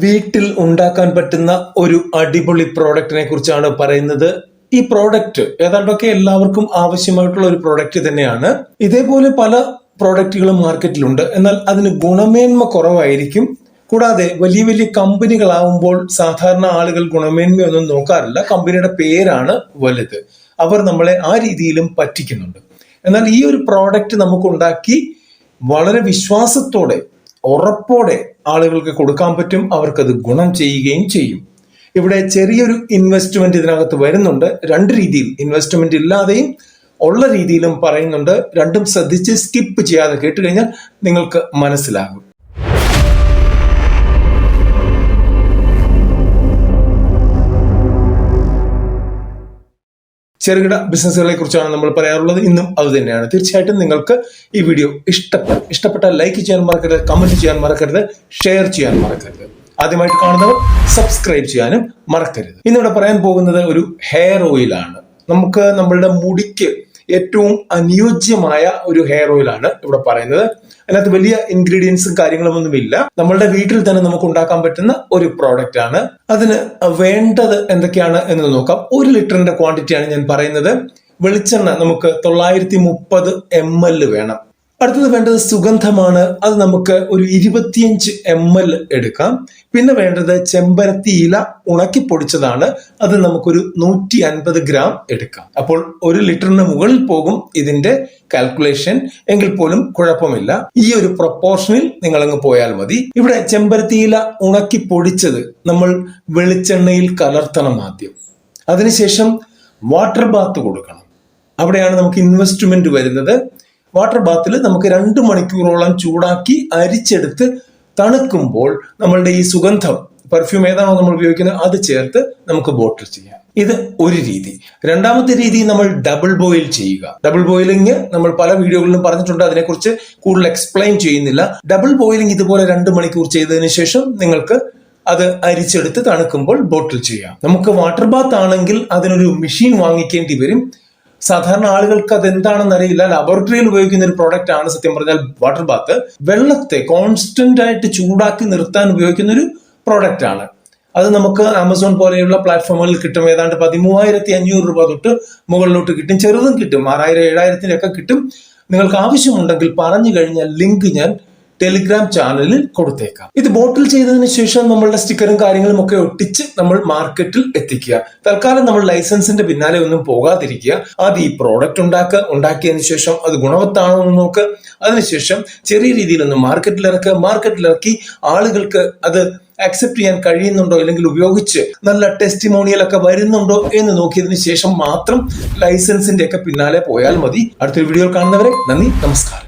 വീട്ടിൽ ഉണ്ടാക്കാൻ പറ്റുന്ന ഒരു അടിപൊളി പ്രോഡക്റ്റിനെ കുറിച്ചാണ് പറയുന്നത്. ഈ പ്രോഡക്റ്റ് ഏതാണ്ടൊക്കെ എല്ലാവർക്കും ആവശ്യമായിട്ടുള്ള ഒരു പ്രോഡക്റ്റ് തന്നെയാണ്. ഇതേപോലെ പല പ്രോഡക്റ്റുകളും മാർക്കറ്റിലുണ്ട്. എന്നാൽ അതിന് ഗുണമേന്മ കുറവായിരിക്കും. കൂടാതെ വലിയ വലിയ കമ്പനികളാവുമ്പോൾ സാധാരണ ആളുകൾ ഗുണമേന്മയൊന്നും നോക്കാറില്ല. കമ്പനിയുടെ പേരാണ് വലുത്. അവർ നമ്മളെ ആ രീതിയിലും പറ്റിക്കുന്നുണ്ട്. എന്നാൽ ഈ ഒരു പ്രോഡക്റ്റ് നമുക്ക് ഉണ്ടാക്കി വളരെ വിശ്വാസത്തോടെ ഉറപ്പോടെ ആളുകൾക്ക് കൊടുക്കാൻ പറ്റും അവർക്കത് ഗുണം ചെയ്യുകയും ചെയ്യും. ഇവിടെ ചെറിയൊരു ഇൻവെസ്റ്റ്മെന്റ് ഇതിനകത്ത് വരുന്നുണ്ട്. രണ്ട് രീതിയിൽ ഇൻവെസ്റ്റ്മെന്റ് ഇല്ലാതെയും ഉള്ള രീതിയിലും പറയുന്നുണ്ട്. രണ്ടും ശ്രദ്ധിച്ച് സ്കിപ്പ് ചെയ്യാതെ കേട്ട് കഴിഞ്ഞാൽ നിങ്ങൾക്ക് മനസ്സിലാകും. ചെറുകിട ബിസിനസ്സുകളെ കുറിച്ചാണ് നമ്മൾ പറയാറുള്ളത്. ഇന്നും അത് തന്നെയാണ്. തീർച്ചയായിട്ടും നിങ്ങൾക്ക് ഈ വീഡിയോ ഇഷ്ടപ്പെട്ട ഇഷ്ടപ്പെട്ടാൽ ലൈക്ക് ചെയ്യാൻ മറക്കരുത് കമന്റ് ചെയ്യാൻ മറക്കരുത് ഷെയർ ചെയ്യാൻ മറക്കരുത്. ആദ്യമായിട്ട് കാണുന്നവർ സബ്സ്ക്രൈബ് ചെയ്യാനും മറക്കരുത്. ഇന്നിവിടെ പറയാൻ പോകുന്നത് ഒരു ഹെയർ ഓയിലാണ് നമുക്ക് നമ്മളുടെ മുടിക്ക് ഏറ്റവും അനുയോജ്യമായ ഒരു ഹെയർ ഓയിലാണ് ഇവിടെ പറയുന്നത്. അതിനകത്ത് വലിയ ഇൻഗ്രീഡിയൻസും കാര്യങ്ങളും ഒന്നുമില്ല നമ്മളുടെ വീട്ടിൽ തന്നെ നമുക്ക് ഉണ്ടാക്കാൻ പറ്റുന്ന ഒരു പ്രോഡക്റ്റ് ആണ്. അതിന് വേണ്ടത് എന്തൊക്കെയാണ് എന്ന് നോക്കാം. ഒരു ലിറ്ററിന്റെ ക്വാണ്ടിറ്റിയാണ് ഞാൻ പറയുന്നത്. വെളിച്ചെണ്ണ നമുക്ക് തൊള്ളായിരത്തി മുപ്പത് എം എൽ വേണം. അടുത്തത് വേണ്ടത് സുഗന്ധമാണ്. അത് നമുക്ക് ഒരു ഇരുപത്തിയഞ്ച് എം എൽ എടുക്കാം. പിന്നെ വേണ്ടത് ചെമ്പരത്തി ഇല ഉണക്കി പൊടിച്ചതാണ്. അത് നമുക്കൊരു നൂറ്റി അൻപത് ഗ്രാം എടുക്കാം. അപ്പോൾ ഒരു ലിറ്ററിന് മുകളിൽ പോകും ഇതിന്റെ കാൽക്കുലേഷൻ. എങ്കിൽ പോലും കുഴപ്പമില്ല. ഈ ഒരു പ്രൊപ്പോർഷനിൽ നിങ്ങൾ അങ്ങ് പോയാൽ മതി. ഇവിടെ ചെമ്പരത്തി ഇല ഉണക്കി പൊടിച്ചത് നമ്മൾ വെളിച്ചെണ്ണയിൽ കലർത്തണം ആദ്യം. അതിനുശേഷം വാട്ടർ ബാത്ത് കൊടുക്കണം. അവിടെയാണ് നമുക്ക് ഇൻവെസ്റ്റ്മെന്റ് വരുന്നത്. വാട്ടർ ബാത്തിൽ നമുക്ക് രണ്ട് മണിക്കൂറോളം ചൂടാക്കി അരിച്ചെടുത്ത് തണുക്കുമ്പോൾ നമ്മളുടെ ഈ സുഗന്ധം പെർഫ്യൂം ഏതാണോ നമ്മൾ ഉപയോഗിക്കുന്നത് അത് ചേർത്ത് നമുക്ക് ബോട്ടിൽ ചെയ്യാം. ഇത് ഒരു രീതി. രണ്ടാമത്തെ രീതി നമ്മൾ ഡബിൾ ബോയിൽ ചെയ്യുക. ഡബിൾ ബോയിലിംഗ് നമ്മൾ പല വീഡിയോകളിലും പറഞ്ഞിട്ടുണ്ട് അതിനെക്കുറിച്ച് കൂടുതൽ എക്സ്പ്ലെയിൻ ചെയ്യുന്നില്ല. ഡബിൾ ബോയിലിംഗ് ഇതുപോലെ രണ്ട് മണിക്കൂർ ചെയ്തതിന് ശേഷം നിങ്ങൾക്ക് അത് അരിച്ചെടുത്ത് തണുക്കുമ്പോൾ ബോട്ടിൽ ചെയ്യാം. നമുക്ക് വാട്ടർ ബാത്ത് ആണെങ്കിൽ അതിനൊരു മെഷീൻ വാങ്ങിക്കേണ്ടി വരും. സാധാരണ ആളുകൾക്ക് അത് എന്താണെന്ന് അറിയില്ല. ലബോറട്ടറിയിൽ ഉപയോഗിക്കുന്ന ഒരു പ്രോഡക്റ്റ് ആണ് സത്യം പറഞ്ഞാൽ വാട്ടർ ബാത്ത് വെള്ളത്തെ കോൺസ്റ്റന്റ് ആയിട്ട് ചൂടാക്കി നിർത്താൻ ഉപയോഗിക്കുന്ന ഒരു പ്രോഡക്റ്റ് ആണ്. അത് നമുക്ക് ആമസോൺ പോലെയുള്ള പ്ലാറ്റ്ഫോമുകളിൽ കിട്ടും. ഏതാണ്ട് പതിമൂവായിരത്തി അഞ്ഞൂറ് രൂപ തൊട്ട് മുകളിലോട്ട് കിട്ടും. ചെറുതും കിട്ടും. ആറായിരം ഏഴായിരത്തിനൊക്കെ കിട്ടും. നിങ്ങൾക്ക് ആവശ്യമുണ്ടെങ്കിൽ പറഞ്ഞു കഴിഞ്ഞാൽ ലിങ്ക് ഞാൻ ടെലിഗ്രാം ചാനലിൽ കൊടുത്തേക്കാം. ഇത് ബോട്ടിൽ ചെയ്തതിന് ശേഷം നമ്മളുടെ സ്റ്റിക്കറും കാര്യങ്ങളും ഒക്കെ ഒട്ടിച്ച് നമ്മൾ മാർക്കറ്റിൽ എത്തിക്കുക. തൽക്കാലം നമ്മൾ ലൈസൻസിന്റെ പിന്നാലെ ഒന്നും പോകാതിരിക്കുക. ആദ്യം ഈ പ്രോഡക്റ്റ് ഉണ്ടാക്കുക. ഉണ്ടാക്കിയതിനു ശേഷം അത് ഗുണവത്താണോ എന്ന് നോക്കുക അതിനുശേഷം ചെറിയ രീതിയിൽ ഒന്ന് മാർക്കറ്റിൽ ഇറക്കുക. മാർക്കറ്റിൽ ഇറക്കി ആളുകൾക്ക് അത് അക്സെപ്റ്റ് ചെയ്യാൻ കഴിയുന്നുണ്ടോ? അല്ലെങ്കിൽ ഉപയോഗിച്ച് നല്ല ടെസ്റ്റിമോണിയൽ ഒക്കെ വരുന്നുണ്ടോ? എന്ന് നോക്കിയതിന് ശേഷം മാത്രം ലൈസൻസിന്റെ ഒക്കെ പിന്നാലെ പോയാൽ മതി. അടുത്തൊരു വീഡിയോ കാണുന്നവരെ നന്ദി നമസ്കാരം.